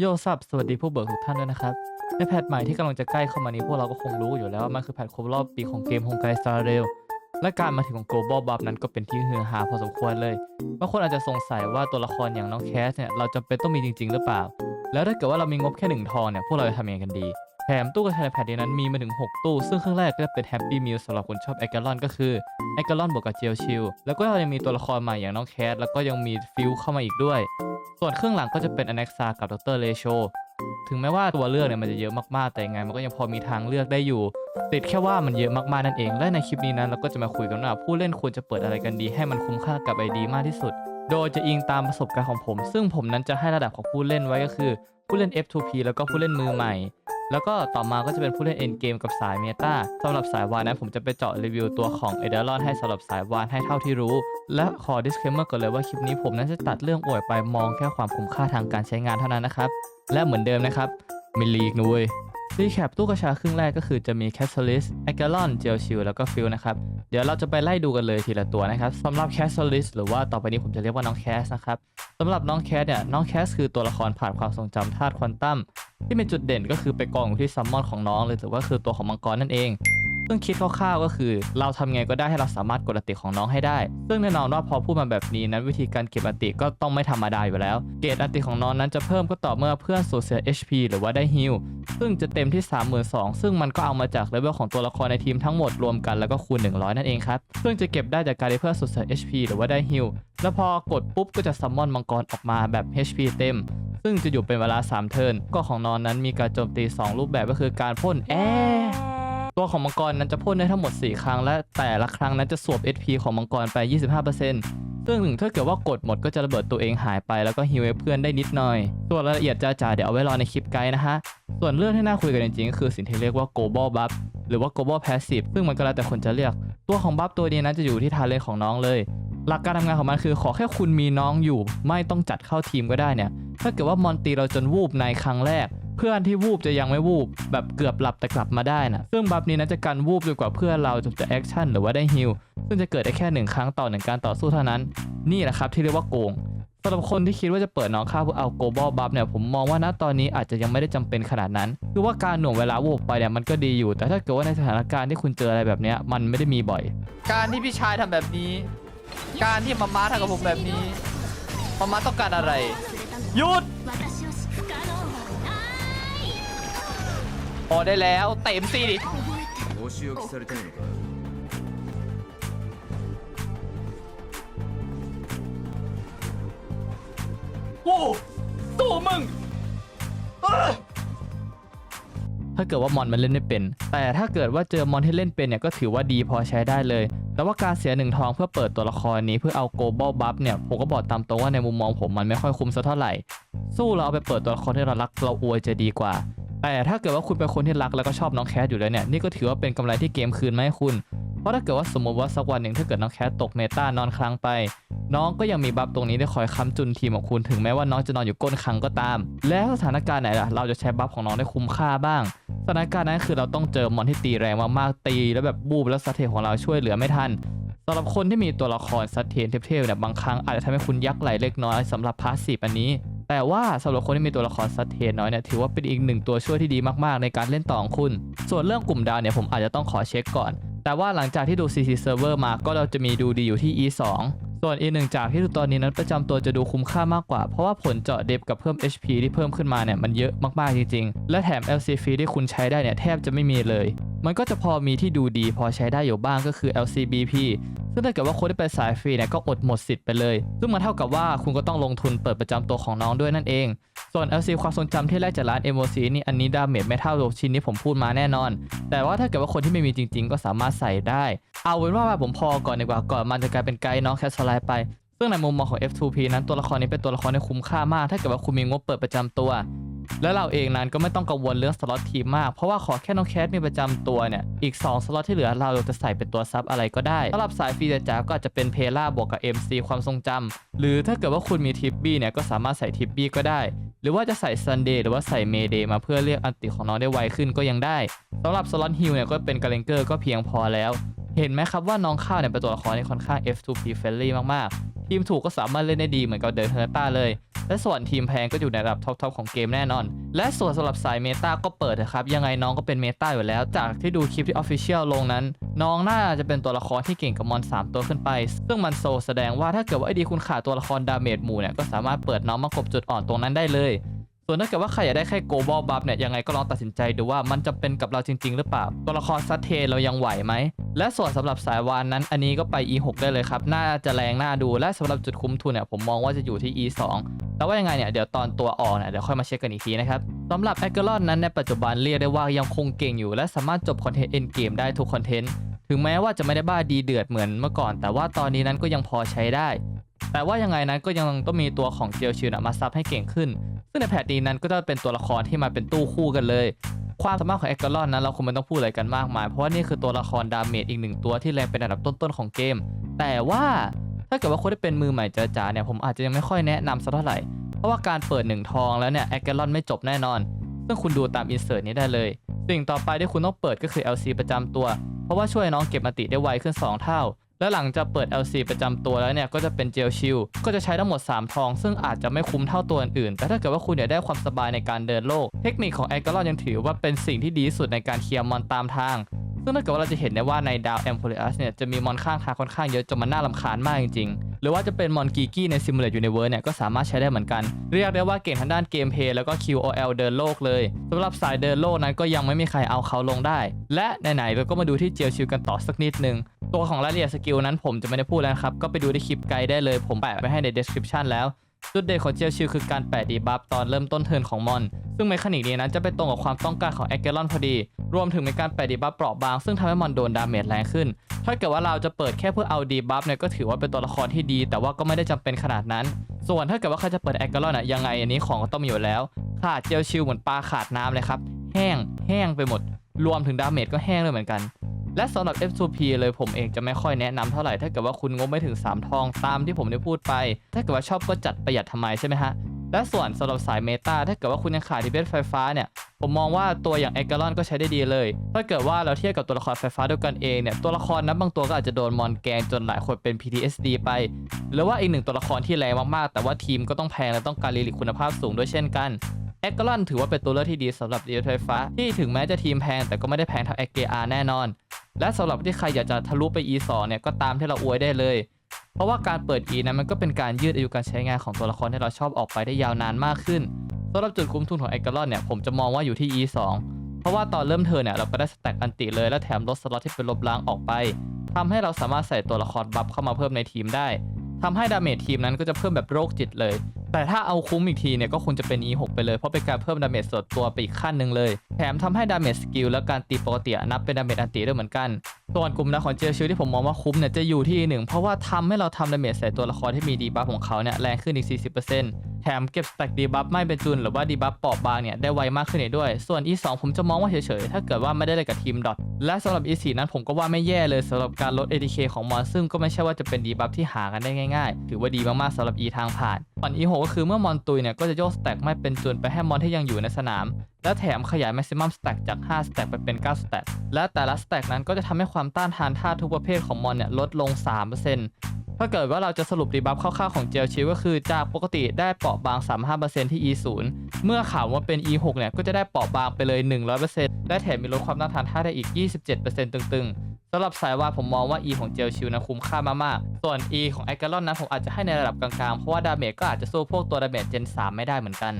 โยซับสวัสดีผู้เบิกทุกท่านด้วยนะครับในแพทใหม่ที่กำลังจะใกล้เข้ามานี้พวกเราก็คงรู้อยู่แล้วว่ามันคือแพทครบรอบปีของเกม h o n g a i Star Rail และการมาถึงของ Global Buff นั้นก็เป็นที่ฮือฮาพอสมควรเลยบางคนอาจจะสงสัยว่าตัวละครอย่างน้องแคสเนี่ยเราจำเป็นต้องมีจริง ๆ หรือเปล่า แล้วถ้าเกิดว่าเรามีงบแค่หนึ่งทองเนี่ยพวกเราจะทำยังไงกันดีแถมตู้กระชายแพทนี้นั้นมีมาถึง 6 ตู้ ซึ่งเครื่องแรกก็จะเป็น Happy Meal สำหรับคนชอบแอ g ก l ลอนก็คือแอ g ก l ลอนบวกกับเจลชิลแล้วก็ยังมีตัวละครใหม่อย่างน้องแคสแล้วก็ยังมีฟิลเข้ามาอีกด้วย ส่วนเครื่องหลังก็จะเป็นอเน x ซากับดรเลโชถึงแม้ว่าตัวเลือกเนี่ยมันจะเยอะมากๆ แต่ยังไงมันก็ยังพอมีทางเลือกได้อยู่ ติดแค่ว่ามันเยอะมากๆนั่นเอง และในคลิปนี้นั้นเราก็จะมาคุยกันว่าผู้เล่นควรจะเปิดอะไรกันดี ให้มันคุ้มค่ากับไอดีมากที่สุด โดยจะอิงตามประสบการณ์ของผม ซึ่งผมนั้นจะให้ระดับของผู้เล่นไว้ก็คือ ผู้เล่น F2P แล้วก็ผู้เล่นมือใหม่ แล้วก็ต่อมาก็จะเป็นผู้เล่นเอ็นเกมกับสายเมตาสำหรับสายวานนั้นผมจะไปเจาะรีวิวตัวของเอเดรอนให้สำหรับสายวานให้เท่าที่รู้ และขอ disclaimer ก่อนเลยว่าคลิปนี้ผมนั้นจะตัดเรื่องอวยไปมองแค่ความคุ้มค่าทางการใช้งานเท่านั้นนะครับและเหมือนเดิมนะครับมีลีกนุ้ย รีแคปตู้กระชาครึ่งแรกก็คือจะมี c a t a l y s t a g a l o n g e l s h i e l แล้วก็ฟิลนะครับ เดี๋ยวเราจะไปไล่ดูกันเลยทีละตัวนะครับสำหรับแคสซิลิสหรือว่าต่อไปนี้ผมจะเรียกว่าน้องแคสนะครับสำหรับน้องแคสเนี่ยน้องแคสคือตัวละครผ่านความทรงจำธาตุควอนตัมที่เป็นจุดเด่นก็คือไปกองอยู่ที่ซัมมอนของน้องเลยหรือว่าคือตัวของมังกรนั่นเอง ซึ่งคิดคร่าวๆก็คือ เราทำไงก็ได้ให้เราสามารถกดอัติของน้องให้ได้ ซึ่งแน่นอนว่าพอพูดมาแบบนี้นั้นวิธีการเก็บอัติก็ต้องไม่ธรรมดาอยู่แล้ว เกรดอัติของน้องนั้นจะเพิ่มก็ต่อเมื่อเพื่อนสูญเสีย HP หรือว่าได้ฮิลซึ่งจะเต็มที่ 32,000ซึ่งมันก็เอามาจากเลเวลของตัวละครในทีมทั้งหมดรวมกันแล้วก็คูณ 100 นั่นเองครับ ซึ่งจะเก็บได้จากการที่เพื่อนสูญเสีย HP หรือว่าได้ฮิลแล้วพอกดปุ๊บก็จะซัมมอนมังกรออกมาแบบ HP เต็มซึ่งจะอยู่เป็นเวลา 3 เทิร์น ก็ของนอนนั้นมีการโจมตี 2 รูปแบบก็คือการพ่นแอร์ ตัวของมังกรนั้นจะพ่นได้ทั้งหมด 4 ครั้ง และแต่ละครั้งนั้นจะสวบ HP ของมังกรไป 25%ซึ่งถ้าเกิดว่ากดหมดก็จะระเบิดตัวเองหายไปแล้วก็ฮิวเพื่อนได้นิดหน่อย ส่วนรายละเอียดจ้าๆเดี๋ยวเอาไว้รอในคลิปไกด์นะฮะ ส่วนเรื่องที่น่าคุยกันจริงๆก็คือสิ่งที่เรียกว่า global buff หรือว่า global passive ซึ่งมันก็แล้วแต่คนจะเรียก ตัวของบัฟตัวนี้นั้นจะอยู่ที่ทาเลนของน้องเลย หลักการทำงานของมันคือขอแค่คุณมีน้องอยู่ ไม่ต้องจัดเข้าทีมก็ได้เนี่ยถ้าเกิดว่ามอนตีเราจนวูบในครั้งแรก เพื่อนที่วูบจะยังไม่วูบแบบเกือบหลับแต่กลับมาได้นะซึ่งบัฟนี้นั้นจะกันวูบจนกว่าเพื่อนเราจะแอคชั่นหรือว่าได้ฮิลซึ่งจะเกิดได้แค่หนึ่งครั้งต่อหนึ่งการต่อสู้เท่านั้น นี่แหละครับที่เรียกว่าโกงสำหรับคนที่คิดว่าจะเปิดน้องข้าเพื่อเอาโกลบอลบัฟเนี่ยผมมองว่าณตอนนี้อาจจะยังไม่ได้จำเป็นขนาดนั้น คือว่าการหน่วงเวลาวูบไปเนี่ยมันก็ดีอยู่ แต่ถ้าเกิดว่าในสถานการณ์ที่คุณเจออะไรแบบนี้มันไม่ได้มีบ่อย การที่พี่ชายทำแบบนี้ การที่มาม่าทำกับผมแบบนี้มาม่าต้องการอะไรหยุด อได้แล้วเต็มสิดิ 覚えてお仕置きされたいのか โอ้ตัวมึง ถ้าเกิดว่ามอนมันเล่นไม่เป็น แต่ถ้าเกิดว่าเจอมอนที่เล่นเป็นเนี่ยก็ถือว่าดีพอใช้ได้เลย แต่ว่าการเสียหนึ่งทองเพื่อเปิดตัวละครนี้เพื่อเอาโกลบอลบัฟเนี่ยผมก็บอกตามตรงว่าในมุมมองผมมันไม่ค่อยคุ้มสักเท่าไหร่ สู้เราเอาไปเปิดตัวละครที่เรารักเราอวยจะดีกว่า แต่ถ้าเกิดว่าคุณเป็นคนที่รักแล้วก็ชอบน้องแคทอยู่แล้วเนี่ยนี่ก็ถือว่าเป็นกำไรที่เกมคืนมาให้คุณ เพราะถ้าเกิดว่าสมมติว่าสักวันหนึ่งถ้าเกิดน้องแคทตกเมตานอนครั้งไป น้องก็ยังมีบัฟตรงนี้ได้คอยค้ำจุนทีมของคุณถึงแม้ว่าน้องจะนอนอยู่ก้นครั้งก็ตาม แล้วสถานการณ์ไหนล่ะเราจะใช้บัฟของน้องได้คุ้มค่าบ้างสถานการณ์นั้นคือเราต้องเจอมอนที่ตีแรงมากๆตีแล้วแบบบูบแล้วสเตทของเราช่วยเหลือไม่ทันสำหรับคนที่มีตัวละครสเตนเทพๆเนี่ยบางครั้งอาจจะทำให้คุณยักไหลเล็กน้อยสำหรับพาสซีฟอันนี้ แต่ว่าสำหรับคนที่มีตัวละครสเตนน้อยเนี่ยถือว่าเป็นอีกหนึ่งตัวช่วยที่ดีมากๆ ในการเล่นต่อของคุณ ส่วนเรื่องกลุ่มดาวเนี่ยผมอาจจะต้องขอเช็คก่อน แต่ว่าหลังจากที่ดู CC Server มาก็เราจะมีดูดีอยู่ที่ E2 ส่วนอีกหนึ่งจากที่ดูตอนนี้นั้นประจำตัวจะดูคุ้มค่ามากกว่า เพราะว่าผลเจาะเดฟกับเพิ่ม HP ที่เพิ่มขึ้นมาเนี่ยมันเยอะมากๆจริงๆ และแถม LC ฟรีที่คุณใช้ได้เนี่ยแทบจะไม่มีเลย มันก็จะพอมีที่ดูดีพอใช้ได้อยู่บ้างก็คือ LCBP ซึ่งถ้าเกิดว่าคนที่ไปสายฟรีเนี่ยก็อดหมดสิทธิ์ไปเลย ซึ่งมันเท่ากับว่าคุณก็ต้องลงทุนเปิดประจำตัวของน้องด้วยนั่นเอง ส่วน LC ความทรงจำที่แรกจากร้าน MOC นี่อันนี้ดาเมจไม่เท่าชิ้นที่ผมพูดมาแน่นอน แต่ว่าถ้าเกิดว่าคนที่ไม่มีจริง ๆ ก็สามารถใส่ได้ เอาเป็นว่าผมพอก่อนดีกว่าก่อนมันจะกลายเป็นไกด์น้องแคสไลไป ซึ่งในมุมมองของ F2P นั้นตัวละครนี้เป็นตัวละครที่คุ้มค่ามาก ถ้าเกิดว่าคุณมีงบเปิดประจำตัว และเราเองนั้นก็ไม่ต้องกังวลเรื่องสล็อตทีมมาก เพราะว่าขอแค่น้องแคทมีประจำตัวเนี่ยอีก 2 สล็อตที่เหลือเราจะใส่เป็นตัวซับอะไรก็ได้สำหรับสายฟรีจ๋าก็อาจจะเป็นเพล่าบวกกับ MC ความทรงจำหรือถ้าเกิดว่าคุณมีทิปบี้เนี่ยก็สามารถใส่ทิปบี้ก็ได้ หรือว่าจะใส่ซันเดย์หรือว่าใส่เมเดย์มาเพื่อเรียกอันติของน้องได้ไวขึ้นก็ยังได้สำหรับสล็อตฮิลเนี่ยก็เป็นกาเลนเกอร์ก็เพียงพอแล้ว เห็นไหมครับว่าน้องข้าวเนี่ยเป็นตัวละครที่ค่อนข้าง F2P friendly มากๆ ทีมถูกก็สามารถเล่นได้ดีเหมือนกับเดินเทอร์ต้าเลย และส่วนทีมแพงก็อยู่ในระดับท็อปๆของเกมแน่นอน และส่วนสำหรับสายเมตาก็เปิดนะครับ ยังไงน้องก็เป็นเมตาอยู่แล้ว จากที่ดูคลิปที่ออฟฟิเชียลลงนั้น น้องน่าจะเป็นตัวละครที่เก่งกับมอน 3 ตัวขึ้นไป ซึ่งมันโซแสดงว่าถ้าเกิดว่าไอดีคุณขาดตัวละครดาเมจหมู่เนี่ยก็สามารถเปิดน้องมากบจุดอ่อนตรงนั้นได้เลย ส่วนถ้าเกิดว่าใครอยากได้แค่โกลบอลบัฟเนี่ยยังไงก็ลองตัดสินใจดูว่ามันจะเป็นกับเราจริง ๆ หรือเปล่า ตัวละครซัตเทนเรายังไหวไหม และส่วนสำหรับสายวานนั้น อันนี้ก็ไป E6 ได้เลยครับ น่าจะแรงน่าดู และสำหรับจุดคุ้มทุนเนี่ยผมมองว่าจะอยู่ที่ E2 แต่ว่ายังไงเนี่ยเดี๋ยวตอนตัวออกเนี่ยเดี๋ยวค่อยมาเช็คกันอีกทีนะครับสำหรับแอ g เกอรอนนั้นในปัจจุบันเรียกได้ว่ายังคงเก่งอยู่ และสามารถจบคอนเทนต์เอ็นเกมได้ทุกคอนเทนต์ถึงแม้ว่าจะไม่ได้บ้าดีเดือดเหมือนเมื่อก่อน แต่ว่าตอนนี้นั้นก็ยังพอใช้ได้ แต่ว่ายังไงนั้นก็ยังต้องมีตัวของเจียวชิวนะมาซับให้เก่งขึ้น ซึ่งในแพทนี้นั้นก็จะเป็นตัวละครที่มาเป็นตู้คู่กันเลย ความสามารถของแอ g เกอรอนนั้นเราคงไม่ต้องพูดอะไรกันมากมาย เพราะว่านี่คือตัวละครดาเมจอีกหนึ่งตัวที่แรงเป็นอันดับต้นๆของเกม แต่ว่าถ้าเกิดว่าคนที่เป็นมือใหม่จ๋าๆเนี่ยผมอาจจะยังไม่ค่อยแนะนำสักเท่าไหร่ เพราะว่าการเปิดหนึ่งทองแล้วเนี่ยแอ g เกอรอนไม่จบแน่นอน ซึ่งคุณดูตามอินเสิร์ตนี้ได้เลย สิ่งต่อไปที่คุณต้องเปิดก็คือ LC ประจำตัว เพราะว่าช่วยน้องเก็บมติได้ไวขึ้น 2 เท่า และหลังจากเปิด LC ประจำตัวแล้วเนี่ยก็จะเป็นเจลชิลก็จะใช้ทั้งหมด 3 ทอง ซึ่งอาจจะไม่คุ้มเท่าตัวอื่น แต่ถ้าเกิดว่าคุณอยากได้ความสบายในการเดินโลก เทคนิคของแอ g เกอรอนยังถือว่าเป็นสิ่งที่ดีสุดในการเคลียร์มอนตามทาง ซึ่งถ้าเกิดว่าเราจะเห็นได้ว่าในดาวแอมโพลิอัสเนี่ยจะมีมอนข้างทางค่อนข้างเยอะจนมันน่ารำคาญมากจริงๆ หรือว่าจะเป็นมอนกีกี้ใน Simulate Universe เนี่ยก็สามารถใช้ได้เหมือนกัน เรียกได้ว่าเก่งทางด้านเกมเพลย์แล้วก็ QOL เดินโลกเลยสำหรับสายเดินโลกนั้นก็ยังไม่มีใครเอาเขาลงได้ และไหนๆเราก็มาดูที่เจียวชิวกันต่อสักนิดนึงตัวของรายละเอียดสกิลนั้นผมจะไม่ได้พูดแล้วครับก็ไปดูในคลิปไกด์ได้เลย ผมแปะไว้ให้ใน description แล้ว จุดเด่นของเจียวชิลคือการแปะดีบัฟตอนเริ่มต้นเทิร์นของมอน ซึ่งเมคานิกนี้นั้นจะไปตรงกับความต้องการของแอ g เกลอนพอดี รวมถึงมีการแปะดีบัฟเปราะบาง ซึ่งทำให้มอนโดนดาเมจแรงขึ้น ถ้าเกิดว่าเราจะเปิดแค่เพื่อเอาดีบัฟเนี่ยก็ถือว่าเป็นตัวละครที่ดี แต่ว่าก็ไม่ได้จำเป็นขนาดนั้น ส่วนถ้าเกิดว่าใครจะเปิดแอ g เกลอนอะยังไงอันนี้ของก็ต้องมีอยู่แล้ว ขาดเจลชิลเหมือนปลาขาดน้ำเลยครับ แห้ง แห้งไปหมด รวมถึงดาเมจก็แห้งเลยเหมือนกัน และสำหรับ F2P เลยผมเองจะไม่ค่อยแนะนำเท่าไหร่ถ้าเกิดว่าคุณงบไม่ถึง 3 ทองตามที่ผมได้พูดไป ถ้าเกิดว่าชอบก็จัดประหยัดทำไมใช่ไหมฮะ และส่วนสำหรับสายเมตาถ้าเกิดว่าคุณยังขาดที่เบสไฟฟ้าเนี่ยผมมองว่าตัวอย่างเอกลอนก็ใช้ได้ดีเลย ถ้าเกิดว่าเราเทียบกับตัวละครไฟฟ้าด้วยกันเองเนี่ย ตัวละครนั้นบางตัวก็อาจจะโดนมอนแกงจนหลายคนเป็น PTSD ไป หรือว่าอีกหนึ่งตัวละครที่แรงมากๆ แต่ว่าทีมก็ต้องแพงและต้องการลีลิกคุณภาพสูงด้วยเช่นกัน เอกลอนถือว่าเป็นตัวเลือกที่ดีสำหรับดีไฟฟ้า ที่ถึงแม้จะทีมแพงแต่ก็ไม่ได้แพงเท่า XKR แน่นอน และสำหรับที่ใครอยากจะทะลุไป E2 เนี่ยก็ตามที่เราอวยได้เลย เพราะว่าการเปิด E นั้นมันก็เป็นการยืดอายุการใช้งานของตัวละครที่เราชอบออกไปได้ยาวนานมากขึ้นสำหรับจุดคุ้มทุนของเอกลอนเนี่ยผมจะมองว่าอยู่ที่ E2 เพราะว่าตอนเริ่มเทิร์นเนี่ยเราก็ได้สแต็กอันติเลยและแถมลดสล็อตที่เป็นลบล้างออกไปทำให้เราสามารถใส่ตัวละครบัฟเข้ามาเพิ่มในทีมได้ทำให้ดาเมจทีมนั้นก็จะเพิ่มแบบโรคจิตเลย แต่ถ้าเอาคุ้มอีกทีเนี่ยก็คงจะเป็น E6 ไปเลย เพราะเป็นการเพิ่มดาเมจส่วนตัวไปอีกขั้นหนึ่งเลย แถมทำให้ดาเมจสกิลและการตีปกตินับเป็นดาเมจอันติด้วยเหมือนกัน ส่วนกลุ่มนะของเจลชิลที่ผมมองว่าคุ้มเนี่ยจะอยู่ที่หนึ่งเพราะว่าทำให้เราทำดาเมจใส่ตัวละครที่มีดีบัฟของเขาเนี่ยแรงขึ้นอีก 40%แถมเก็บสแต็กดีบัฟไม่เป็นจุนหรือว่าดีบัฟเปราะบางเนี่ยได้ไวมากขึ้นอีกด้วย ส่วน E2 ผมจะมองว่าเฉยๆถ้าเกิดว่าไม่ได้เลยกับทีมดอทและสำหรับ E4 นั้นผมก็ว่าไม่แย่เลยสำหรับการลด ATK ของมอนซึ่งก็ไม่ใช่ว่าจะเป็นดีบัฟที่หากันได้ง่ายๆ ถือว่าดีมากๆสำหรับ E ทางผ่านส่วน E6 ก็คือเมื่อมอนตุยเนี่ยก็จะโยกสแต็กไม่เป็นจุนไปให้มอนที่ยังอยู่ในสนาม และแถมขยาย maximum stack จาก 5 stack ไปเป็น 9 stack และแต่ละ stack นั้นก็จะทำให้ความต้านทานธาตุทุกประเภทของมอนเนี่ยลดลง 3%ถ้าเกิดว่าเราจะสรุปดีบัฟคร่าวๆของเจลชิลก็คือจากปกติได้เปราะบาง 35%ที่ E0 เมื่อข่าวว่าเป็น E6 เนี่ยก็จะได้เปราะบางไปเลย 100%และแถมมีลดความต้านทานธาตุได้อีก 27%ตึงๆสำหรับสายวาผมมองว่า E ของเจลชิลนะคุ้มค่ามากๆ ส่วน E ของ a อ a ก o n นั้นผมอาจจะให้ในระดับกลางๆ เพราะว่าดาเมจก็อาจจะสู้พวกตัวดาเมจ Gen 3ไม่ได้เหมือนกัน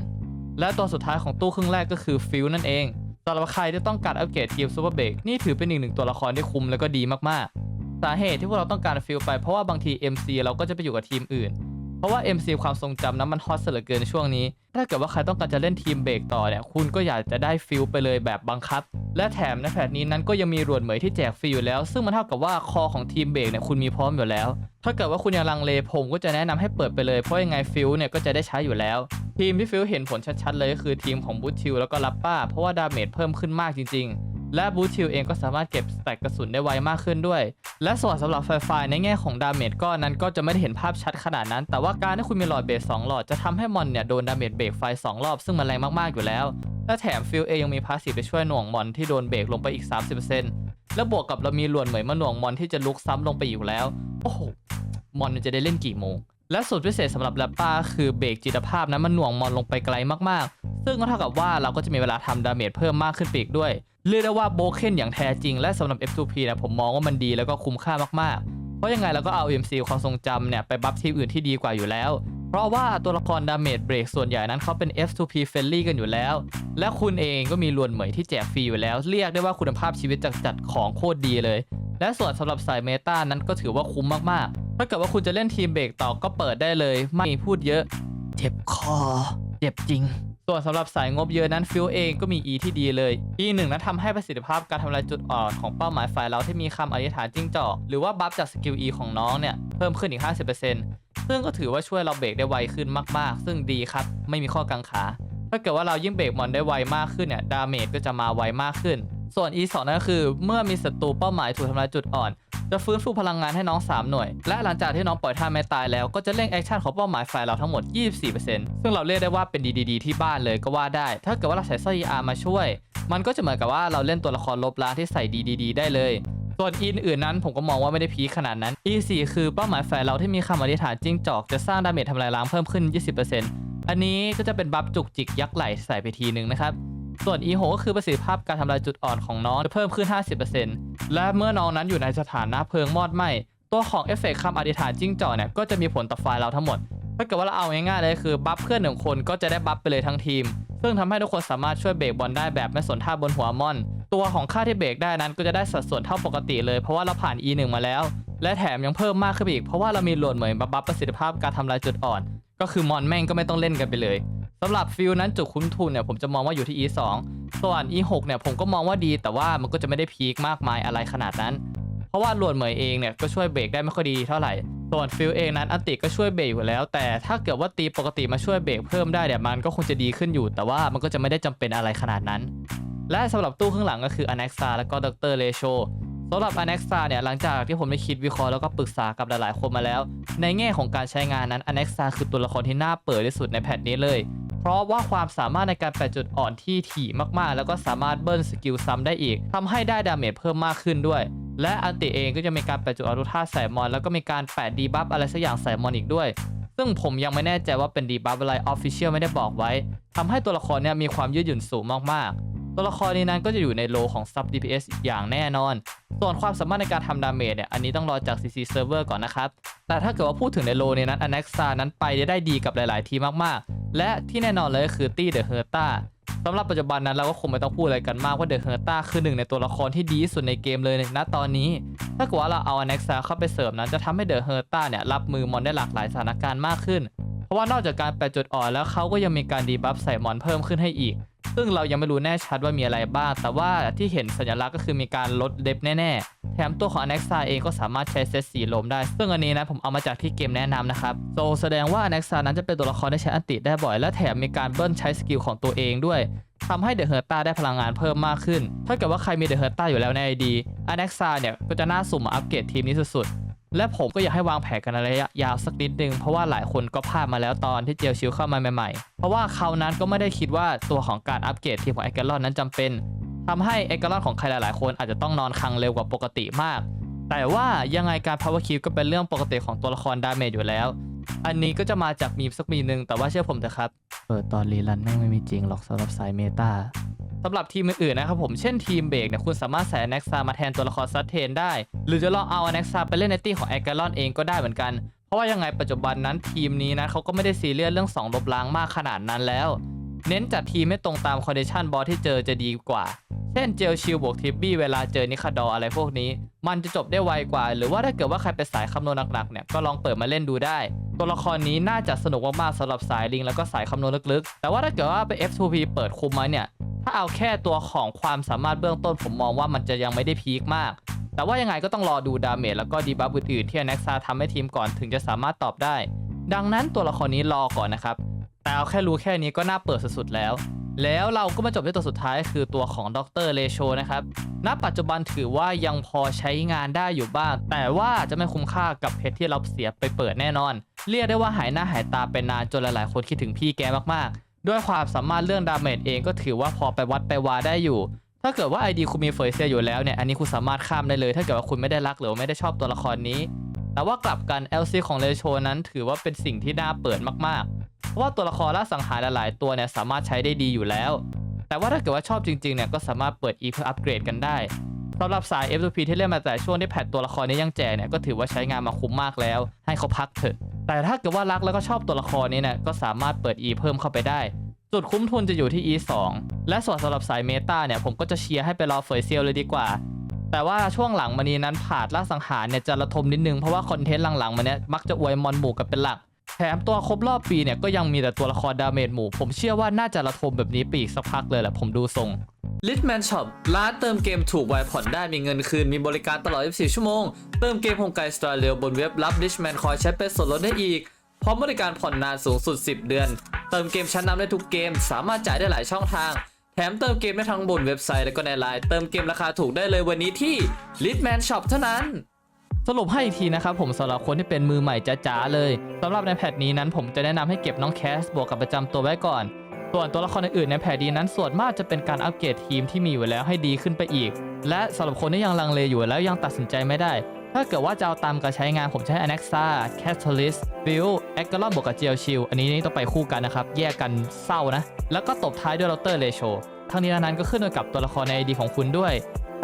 และตัวสุดท้ายของตู้ครึ่งแรกก็คือฟิลนั่นเองสำหรับใครที่ต้องการอัปเกรดทีมซูเปอร์เบรกนี่ถือเป็นอีกหนึ่งตัวละครที่คุ้มและก็ดีมากๆ สาเหตุที่พวกเราต้องการฟิลไปเพราะว่าบางที MC เราก็จะไปอยู่กับทีมอื่น เพราะว่า MC ความทรงจำนั้นมันฮอตเสียเหลือเกินช่วงนี้ ถ้าเกิดว่าใครต้องการจะเล่นทีมเบรกต่อเนี่ย คุณก็อยากจะได้ฟิลไปเลยแบบบังคับ และแถมในแพทนี้นั้นก็ยังมีรวดเหมยที่แจกฟรีอยู่แล้ว ซึ่งมันเท่ากับว่าคอของทีมเบรกเนี่ยคุณมีพร้อมอยู่แล้ว ถ้าเกิดว่าคุณยังลังเลผมก็จะแนะนำให้เปิดไปเลยเพราะยังไงฟิลเนี่ยก็จะได้ใช้อยู่แล้ว ทีมที่ฟิลเห็นผลชัดๆเลยก็คือทีมของบูชิลแล้วก็ลับป้าเพราะว่าดาเมจเพิ่มขึ้นมากจริงๆ และบูชิลเองก็สามารถเก็บสแต็กกระสุนได้ไวมากขึ้นด้วย และส่วนสำหรับไฟไฟในแง่ของดาเมจก็นั้นก็จะไม่ได้เห็นภาพชัดขนาดนั้น แต่ว่าการที่คุณมีหลอดเบส2หลอดจะทำให้มอนเนี่ยโดนดาเมจเบรกไฟ 2 รอบซึ่งมันแรงมากๆอยู่แล้ว และแถมฟิลเอยังมีพาสซีฟไปช่วยหน่วงมอนที่โดนเบรกลงไปอีก 30%และบวกกับเรามีหลวนเหมยมาหน่วงมอนที่จะลุกซ้ำลงไปอยู่แล้ว โอ้โหมอนมันจะได้เล่นกี่โมงและสูตรพิเศษสำหรับแรปป้าคือเบรกจิตภาพนั้นมันหน่วงมอนลงไปไกลมากๆ ซึ่งก็เท่ากับว่าเราก็จะมีเวลาทำดาเมจเพิ่มมากขึ้นไปอีกด้วย เรียกได้ว่าโบเคนอย่างแท้จริงและสำหรับ F2P นะผมมองว่ามันดีแล้วก็คุ้มค่ามากๆ เพราะยังไงเราก็เอา MC ความทรงจำเนี่ยไปบัฟทีมอื่นที่ดีกว่าอยู่แล้ว เพราะว่าตัวละครดาเมจเบรกส่วนใหญ่นั้นเขาเป็น F2P friendly กันอยู่แล้ว และคุณเองก็มีลวนเหมยที่แจกฟรีอยู่แล้ว เรียกได้ว่าคุณภาพชีวิตจัดจัดของโคตรดีเลย และส่วนสำหรับสายเมตานั้นก็ถือว่าคุ้มมากๆ ถ้าเกิดว่าคุณจะเล่นทีมเบรกต่อก็เปิดได้เลย ไม่พูดเยอะ เจ็บคอ เจ็บจริง ส่วนสำหรับสายงบเยอะนั้นฟิลเองก็มี E ที่ดีเลย E หนึ่งนั้นทำให้ประสิทธิภาพการทำลายจุดอ่อนของเป้าหมายฝ่ายเราที่มีคำอธิษฐานจิ้งจอกหรือว่าบัฟจากสกิล E ของน้องเนี่ยเพิ่มขึ้นอีก 50%ซึ่งก็ถือว่าช่วยเราเบรกได้ไวขึ้นมากๆ ซึ่งดีครับ ไม่มีข้อกังขา ถ้าเกิดว่าเรายิ่งเบรกมอนได้ไวมากขึ้นเนี่ยดาเมจก็จะมาไวมากขึ้น ส่วน E 2นั่นก็คือ เมื่อมีศัตรูเป้าหมายถูกทำลายจุดอ่อน จะฟื้นฟูพลังงานให้น้อง 3 หน่วย และหลังจากที่น้องปล่อยท่าไม่ตายแล้วก็จะเร่งแอคชั่นของเป้าหมายฝ่ายเราทั้งหมด 24%ซึ่งเราเรียกได้ว่าเป็นดีๆที่บ้านเลยก็ว่าได้ ถ้าเกิดว่าเราใส่สร้อย ER มาช่วย มันก็จะเหมือนกับว่าเราเล่นตัวละครลบล้างที่ใส่ดีๆได้เลยส่วน E อื่นนั้นผมก็มองว่าไม่ได้พีขนาดนั้น E 4 คือเป้าหมายฝ่ายเราที่มีคำอธิษฐานจิ้งจอกจะสร้างดาเมจทำลายล้างเพิ่มขึ้น 20%อันนี้ก็จะเป็นบัฟจุกจิกยักษ์ไหลใส่ไปทีนึงนะครับ ส่วน E 6 ก็คือประสิทธิภาพการทำลายจุดอ่อนของน้องจะเพิ่มขึ้น 50%และเมื่อน้องนั้นอยู่ในสถานะเพลิงมอดไหม้ตัวของเอฟเฟกต์คำอธิษฐานจิ้งจอกเนี่ยก็จะมีผลต่อฝ่ายเราทั้งหมดถ้าเกิดว่าเราเอาง่ายๆเลยคือบัฟเพื่อนหนึ่งคนก็จะได้บัฟไปเลยทั้งทีม ซึ่งทำให้ทุกคนสามารถช่วยเบรกบอลได้แบบไม่สนท่าบนหัวมอน ตัวของค่าที่เบรกได้นั้นก็จะได้สัดส่วนเท่าปกติเลยเพราะว่าเราผ่าน E 1 มาแล้ว และแถมยังเพิ่มมากขึ้นไปอีกเพราะว่าเรามีโหลดเหมือนบัฟประสิทธิภาพการทำลายจุดอ่อน ก็คือมอนแม่งก็ไม่ต้องเล่นกันไปเลย สำหรับฟิลนั้นจุดคุ้มทุนเนี่ยผมจะมองว่าอยู่ที่ E 2 ส่วน E 6 เนี่ยผมก็มองว่าดี แต่ว่ามันก็จะไม่ได้พีคมากมายอะไรขนาดนั้น เพราะว่าหลวนเหมยเองเนี่ยก็ช่วยเบรกได้ไม่ค่อยดีเท่าไหร่ ส่วนฟิลเองนั้นอันติก็ช่วยเบรกอยู่แล้ว แต่ถ้าเกิดว่าตีปกติมาช่วยเบรกเพิ่มได้เนี่ยมันก็คงจะดีขึ้นอยู่ แต่ว่ามันก็จะไม่ได้จำเป็นอะไรขนาดนั้น และสำหรับตู้ข้างหลังก็คือ a n e x a แล้วก็ดรเลโชสำหรับ a n e x a เนี่ยหลังจากที่ผมได้คิดวิเคราะห์แล้วก็ปรึกษากับหลายๆคนมาแล้ว ในแง่ของการใช้งานนั้น a n e x a คือตัวละครที่น่าเปิดที่สุดในแพทนี้เลย เพราะว่าความสามารถในการแปะจุดอ่อนที่ถี่มากๆ แล้วก็สามารถเบิ้ลสกิลซ้ำได้อีกทำให้ได้ดาเมจเพิ่มมากขึ้นด้วย และอันติเองก็จะมีการแปะจุดออรุท่าใส่มอน แล้วก็มีการแปะดีบัฟอะไรสักอย่างใส่มอนอีกด้วย ซึ่งผมยังไม่แน่ใจว่าเป็นดีบัฟอะไรออฟฟิเชียลไม่ได้บอกไว้ทำให้ตัวละครเนี่ยมีความยืดหยุ่นสูงมากๆ ตัวละครนี้นั้นก็จะอยู่ในโลของซับ DPS อย่างแน่นอน ส่วนความสามารถในการทำดาเมจเนี่ย อันนี้ต้องรอจาก CC Server ก่อนนะครับ แต่ถ้าเกิดว่าพูดถึงในโลนี้นั้น a n e x a นั้นไปได้ดีกับหลาย ๆ ทีมมาก ๆ และที่แน่นอนเลยก็คือตี้เดอะเฮอร์ตาสำหรับปัจจุบันนั้นเราก็คงไม่ต้องพูดอะไรกันมากว่าเดอะเฮอร์ตาคือหนึ่งในตัวละครที่ดีที่สุดในเกมเลยณตอนนี้ ถ้าเกิดว่าเราเอา a n e x a เข้าไปเสริมนั้นจะทำให้เดอะเฮอร์ตาเนี่ยรับมือมอนได้หลากหลายสถานการณ์มากขึ้น เพราะว่านอกจากการแปะจุดอ่อนแล้วเขาก็ยังมีการดีบัฟใส่มอนเพิ่มขึ้นให้อีก ซึ่งเรายังไม่รู้แน่ชัดว่ามีอะไรบ้าง แต่ว่าที่เห็นสัญลักษณ์ก็คือมีการลดเดฟแน่ๆ แถมตัวของ a n e x a เองก็สามารถใช้เซตสีลมได้ ซึ่งอันนี้นะผมเอามาจากที่เกมแนะนำนะครับโซแสดงว่า a n e x a นั้นจะเป็นตัวละครที่ใช้อันติได้บ่อย และแถมมีการเบิ้ลใช้สกิลของตัวเองด้วยทำให้เดอะเฮอร์ตาได้พลังงานเพิ่มมากขึ้น ถ้าเกิดว่าใครมีเดอะเฮอร์ตาอยู่แล้วใน ID a n e x a เนี่ย ก็จะน่าสุ่มมาอัปเกรดทีมนี้สุดๆ และผมก็อยากให้วางแผนกันระยะยาวสักนิดนึงเพราะว่าหลายคนก็พลาดมาแล้วตอนที่เจลชิลเข้ามาใหม่ๆ เพราะว่าเขานั้นก็ไม่ได้คิดว่าตัวของการอัปเกรดทีมของไอเกลอนนั้นจำเป็นทำให้ไอเกลอนของใครหลายๆ คนอาจจะต้องนอนคังเร็วกว่าปกติมาก แต่ว่ายังไงการ power keep ก็เป็นเรื่องปกติของตัวละครดาเมจอยู่แล้ว อันนี้ก็จะมาจากมีมสักมีมหนึ่งแต่ว่าเชื่อผมเถอะครับเปิดตอนรีรันแม่งไม่มีจริงหรอกสำหรับสายเมตา สำหรับทีมอื่นๆนะครับผมเช่นทีมเบรกเนี่ยคุณสามารถใส่อ n น x a มาแทนตัวละครซัตเทนได้ หรือจะลองเอาอ n น x a ไปเล่นในตี้ของแอ g ก l ลอนเองก็ได้เหมือนกัน เพราะว่ายังไงปัจจุบันนั้นทีมนี้นะเขาก็ไม่ได้ซีเรียสเรื่อง2ลบล้างมากขนาดนั้นแล้ว เน้นจัดทีมให้ตรงตามคอนดิชันบอสที่เจอจะดีกว่า เช่นเจลชิลบวกทิปบี้เวลาเจอนิคาดอร์อะไรพวกนี้ มันจะจบได้ไวกว่า หรือว่าถ้าเกิดว่าใครเป็นสายคำนวณหนักๆเนี่ยก็ลองเปิดมาเล่นดูได้ตัวละครนี้น่าจะสนุกมากๆสำหรับสายลิงแล้วก็สายคำนวณลึกๆ แต่ว่าถ้าเกิดว่าไป F2P เปิดคุมมาเนี่ย ถ้าเอาแค่ตัวของความสามารถเบื้องต้นผมมองว่ามันจะยังไม่ได้พีคมาก แต่ว่ายังไงก็ต้องรอดูดาเมจแล้วก็ดีบัฟอื่นๆที่ a n e x a ทำให้ทีมก่อนถึงจะสามารถตอบได้ ดังนั้นตัวละครนี้รอก่อนนะครับ แต่เอาแค่รู้แค่นี้ก็น่าเปิดสุดๆแล้ว แล้วเราก็มาจบที่ตัวสุดท้ายคือตัวของดรเลโชนะครับ ณ ปัจจุบันถือว่ายังพอใช้งานได้อยู่บ้าง แต่ว่าจะไม่คุ้มค่ากับเพชรที่เราเสียไปเปิดแน่นอน เรียกได้ว่าหายหน้าหายตาไปนานจนหลายๆ คนคิดถึงพี่แกมากๆ ด้วยความสามารถเรื่องดาเมจเองก็ถือว่าพอไปวัดไปวาได้อยู่ ถ้าเกิดว่า ID คุณมีเฟยเซียอยู่แล้วเนี่ย อันนี้คุณสามารถข้ามได้เลย ถ้าเกิดว่าคุณไม่ได้รักหรือไม่ได้ชอบตัวละครนี้ แต่ว่ากลับกัน LC ของเลโชนั้นถือว่าเป็นสิ่งที่น่าเปิดมากๆ เพราะว่าตัวละครล่าสังหารหลายๆตัวเนี่ยสามารถใช้ได้ดีอยู่แล้ว แต่ว่าถ้าเกิดว่าชอบจริงๆเนี่ยก็สามารถเปิด E เพื่ออัปเกรดกันได้สำหรับสาย F2P ที่เล่นมาแต่ช่วงที่แพทตัวละครนี้ยังแจกเนี่ยก็ถือว่าใช้งานมาคุ้มมากแล้ว ให้เขาพักเถอะ แต่ถ้าเกิดว่ารักแล้วก็ชอบตัวละครนี้เนี่ยก็สามารถเปิด E เพิ่มเข้าไปได้ จุดคุ้มทุนจะอยู่ที่ E 2และส่วนสำหรับสายเมตาเนี่ยผมก็จะเชียร์ให้ไปรอเฟยเซียลเลยดีกว่า แต่ว่าช่วงหลังมานี้นั้นผาดล่าสังหารเนี่ยจะระทมนิดนึงเพราะว่าคอนเทนต์หลังๆมาเนี้ยมักจะอวยมอนหมู่กันเป็นหลัก แถมตัวครบรอบปีเนี่ยก็ยังมีแต่ตัวละครดาเมจหมู่ ผมเชื่อว่าน่าจะระทมแบบนี้ไปอีกสักพักเลยแหละผมดูทรง Litman Shop ร้านเติมเกมถูกไวผ่อนได้มีเงินคืน มีบริการตลอด 24 ชั่วโมง เติมเกมโฮมไกสตาร์เร็วบนเว็บรับ Litman คอยใช้เป็นส่วนลดได้อีก พร้อมบริการผ่อนนานสูงสุด 10 เดือน เติมเกมชั้นนำได้ทุกเกม สามารถจ่ายได้หลายช่องทาง แถมเติมเกมได้ทั้งบนเว็บไซต์และก็ในไลน์เติมเกมราคาถูกได้เลยวันนี้ที่ Litman Shop เท่านั้น สรุปให้อีกทีนะครับผมสำหรับคนที่เป็นมือใหม่จ๋าๆเลยสำหรับในแพทนี้นั้นผมจะแนะนำให้เก็บน้องแคสบวกกับประจำตัวไว้ก่อน ส่วนตัวละครอื่นๆในแพทนี้นั้นส่วนมากจะเป็นการอัปเกรดทีมที่มีอยู่แล้วให้ดีขึ้นไปอีก และสำหรับคนที่ยังลังเลอยู่แล้วยังตัดสินใจไม่ได้ ถ้าเกิดว่าจะเอาตามการใช้งานผมให้ Anaxa Catalyst Bill a g a l o n บวกกับ GL Shield อันนี้นี่ต้องไปคู่กันนะครับแยกกันเศร้านะแล้วก็ตบท้ายด้วย Router Ratio ทั้งนี้ทั้งนั้นก็ขึ้นอยู่กับตัวละครใน ID ของคุณด้วย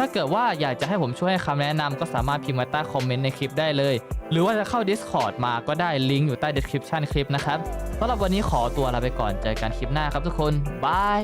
ถ้าเกิดว่าอยากจะให้ผมช่วยให้คำแนะนำก็สามารถพิมพ์ไว้ใต้คอมเมนต์ในคลิปได้เลย หรือว่าจะเข้า Discord มาก็ได้ลิงก์อยู่ใต้ description คลิปนะครับสำหรับวันนี้ขอตัวลาไปก่อนเจอกันคลิปหน้าครับทุกคนบาย